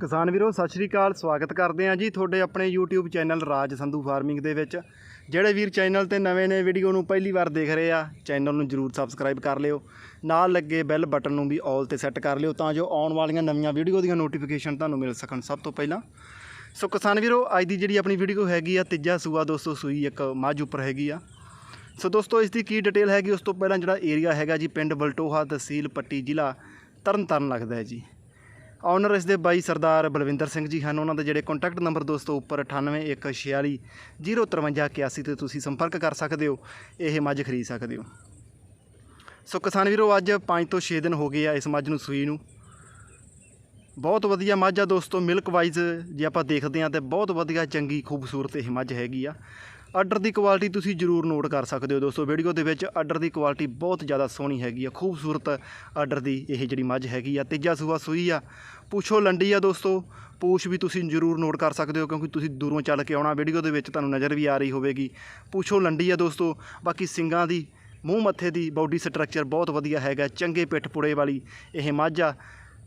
ਕਿਸਾਨ ਵੀਰੋ, ਸਤਿ ਸ਼੍ਰੀ ਅਕਾਲ, ਸਵਾਗਤ ਕਰਦੇ ਹਾਂ ਜੀ ਤੁਹਾਡੇ ਆਪਣੇ YouTube channel Raj Sandhu farming ਦੇ ਵਿੱਚ। ਜਿਹੜੇ ਵੀਰ ਚੈਨਲ ਤੇ ਨਵੇਂ ਨੇ, ਵੀਡੀਓ ਨੂੰ ਪਹਿਲੀ ਵਾਰ ਦੇਖ ਰਹੇ ਆ, ਚੈਨਲ ਨੂੰ ਜਰੂਰ ਸਬਸਕ੍ਰਾਈਬ ਕਰ ਲਿਓ। ਨਾਲ ਲੱਗੇ ਬੈਲ ਬਟਨ ਨੂੰ ਵੀ ਆਲ ਤੇ ਸੈੱਟ ਕਰ ਲਿਓ ਤਾਂ ਜੋ ਆਉਣ ਵਾਲੀਆਂ ਨਵੀਆਂ ਵੀਡੀਓ ਦੀਆਂ ਨੋਟੀਫਿਕੇਸ਼ਨ ਤੁਹਾਨੂੰ ਮਿਲ ਸਕਣ ਸਭ ਤੋਂ ਪਹਿਲਾਂ। ਸੋ ਕਿਸਾਨ ਵੀਰੋ, ਅੱਜ ਦੀ ਜਿਹੜੀ ਆਪਣੀ ਵੀਡੀਓ ਹੈਗੀ ਆ, ਤੀਜਾ ਸੂਆ ਦੋਸਤੋ, ਸੂਈ ਇੱਕ ਮੱਝ ਉੱਪਰ ਹੈਗੀ ਆ। ਸੋ ਦੋਸਤੋ, ਇਸ ਦੀ ਕੀ ਡਿਟੇਲ ਹੈਗੀ, ਉਸ ਤੋਂ ਪਹਿਲਾਂ ਜਿਹੜਾ ਏਰੀਆ ਹੈਗਾ ਜੀ, ਪਿੰਡ ਬਲਟੋਹਾ ਤਹਿਸੀਲ ਪੱਟੀ ਜ਼ਿਲ੍ਹਾ ਤਰਨਤਾਰਨ ਲੱਗਦਾ ਹੈ ਜੀ। ਓਨਰ ਇਸ ਦੇ ਬਾਈ ਸਰਦਾਰ ਬਲਵਿੰਦਰ ਸਿੰਘ ਜੀ ਹਨ। ਉਹਨਾਂ ਦੇ ਜਿਹੜੇ ਕੰਟੈਕਟ ਨੰਬਰ ਦੋਸਤੋ ਉੱਪਰ 9816 05381 ਤੇ ਤੁਸੀਂ ਸੰਪਰਕ ਕਰ ਸਕਦੇ ਹੋ। ਇਹ ਮੱਝ ਖਰੀਦ ਸਕਦੇ ਹੋ। ਸੋ ਕਿਸਾਨ ਵੀਰੋ, ਅੱਜ 5 ਤੋਂ 6 ਦਿਨ ਹੋ ਗਏ ਆ ਇਸ ਮੱਝ ਨੂੰ ਸੂਈ ਨੂੰ। ਬਹੁਤ ਵਧੀਆ ਮੱਝ ਆ ਦੋਸਤੋ ਮਿਲਕ ਵਾਈਜ਼ ਜੇ ਆਪਾਂ ਦੇਖਦੇ ਆ ਤੇ ਬਹੁਤ ਵਧੀਆ, ਚੰਗੀ, ਖੂਬਸੂਰਤ ਇਹ ਮੱਝ ਹੈਗੀ ਆ। ਆਰਡਰ ਦੀ ਕੁਆਲਿਟੀ ਤੁਸੀਂ ਜਰੂਰ ਨੋਟ ਕਰ ਸਕਦੇ ਹੋ ਦੋਸਤੋ। ਵੀਡੀਓ ਦੇ ਵਿੱਚ ਆਰਡਰ ਦੀ ਕੁਆਲਿਟੀ ਬਹੁਤ ਜ਼ਿਆਦਾ ਸੋਹਣੀ ਹੈਗੀ ਆ। ਖੂਬਸੂਰਤ ਆਰਡਰ ਦੀ ਇਹ ਜਿਹੜੀ ਮੱਝ ਹੈਗੀ ਆ, ਤੀਜਾ ਸੂਆ ਸੂਈ ਆ। ਪੁੱਛੋ ਲੰਡੀ ਆ ਦੋਸਤੋ, ਪੂਛ ਵੀ ਤੁਸੀਂ ਜਰੂਰ ਨੋਟ ਕਰ ਸਕਦੇ ਹੋ ਕਿਉਂਕਿ ਤੁਸੀਂ ਦੂਰੋਂ ਚੱਲ ਕੇ ਆਉਣਾ ਵੀਡੀਓ ਦੇ ਵਿੱਚ ਤੁਹਾਨੂੰ ਨਜ਼ਰ ਵੀ ਆ ਰਹੀ ਹੋਵੇਗੀ। ਪੁੱਛੋ ਲੰਡੀ ਆ ਦੋਸਤੋ, ਬਾਕੀ ਸਿੰਘਾਂ ਦੀ ਮੂੰਹ ਮੱਥੇ ਦੀ ਬਾਡੀ ਸਟਰਕਚਰ ਬਹੁਤ ਵਧੀਆ ਹੈਗਾ, ਚੰਗੇ ਪਿੱਠ ਪੁੜੇ ਵਾਲੀ, ਇਹ ਮੱਝ। ਆ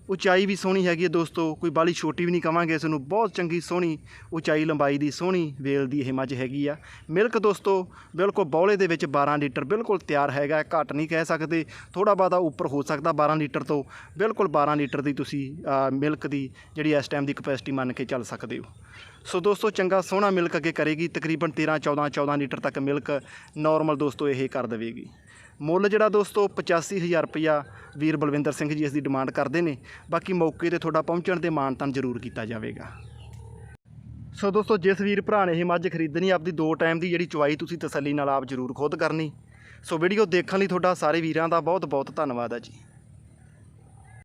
ਉਚਾਈ ਵੀ ਸੋਹਣੀ ਹੈਗੀ ਹੈ ਦੋਸਤੋ, ਕੋਈ ਬਾਲੀ ਛੋਟੀ ਵੀ ਨਹੀਂ ਕਵਾਂਗੇ ਇਸ ਨੂੰ ਬਹੁਤ ਚੰਗੀ ਸੋਹਣੀ ਉਚਾਈ ਲੰਬਾਈ ਦੀ ਸੋਹਣੀ ਵੇਲ ਦੀ ਇਹ ਮੱਝ ਹੈਗੀ ਆ। ਮਿਲਕ ਦੋਸਤੋ, ਬਿਲਕੁਲ ਬੌਲੇ ਦੇ ਵਿੱਚ 12 ਲੀਟਰ ਬਿਲਕੁਲ ਤਿਆਰ ਹੈਗਾ, ਘੱਟ ਨਹੀਂ ਕਹਿ ਸਕਦੇ ਥੋੜਾ ਬਾਦਾ ਉੱਪਰ ਹੋ ਸਕਦਾ 12 ਲੀਟਰ ਤੋਂ, ਬਿਲਕੁਲ 12 ਲੀਟਰ ਦੀ ਤੁਸੀਂ ਮਿਲਕ ਦੀ ਜਿਹੜੀ ਇਸ ਟਾਈਮ ਦੀ ਕਪੈਸਿਟੀ ਮੰਨ ਕੇ ਚੱਲ ਸਕਦੇ ਹੋ। ਸੋ ਦੋਸਤੋ, ਚੰਗਾ ਸੋਹਣਾ ਮਿਲਕ ਅੱਗੇ ਕਰੇਗੀ, ਤਕਰੀਬਨ 13 14 14 ਲੀਟਰ ਤੱਕ ਮਿਲਕ ਨਾਰਮਲ ਦੋਸਤੋ ਇਹ ਕਰ ਦੇਵੇਗੀ। ਮੁੱਲ ਜਿਹੜਾ ਦੋਸਤੋ 85000 ਰੁਪਇਆ ਵੀਰ ਬਲਵਿੰਦਰ ਸਿੰਘ ਜੀ ਇਸ ਦੀ ਡਿਮਾਂਡ ਕਰਦੇ ਨੇ। ਬਾਕੀ ਮੌਕੇ ਤੇ ਤੁਹਾਡਾ ਪਹੁੰਚਣ ਤੇ ਮਾਨਤਾਨ ਜ਼ਰੂਰ ਕੀਤਾ ਜਾਵੇਗਾ। ਸੋ ਦੋਸਤੋ ਜਿਸ ਵੀਰ ਭਰਾ ਨੇ ਇਹ ਮੱਝ ਖਰੀਦਣੀ, ਆਪਦੀ ਦੋ ਟਾਈਮ ਦੀ ਜਿਹੜੀ ਚੁਆਈ ਤੁਸੀਂ ਤਸੱਲੀ ਨਾਲ ਆਪ ਜ਼ਰੂਰ ਖੁਦ ਕਰਨੀ। ਸੋ ਵੀਡੀਓ ਦੇਖਣ ਲਈ ਤੁਹਾਡਾ ਸਾਰੇ ਵੀਰਾਂ ਦਾ ਬਹੁਤ ਬਹੁਤ ਧੰਨਵਾਦ ਹੈ ਜੀ।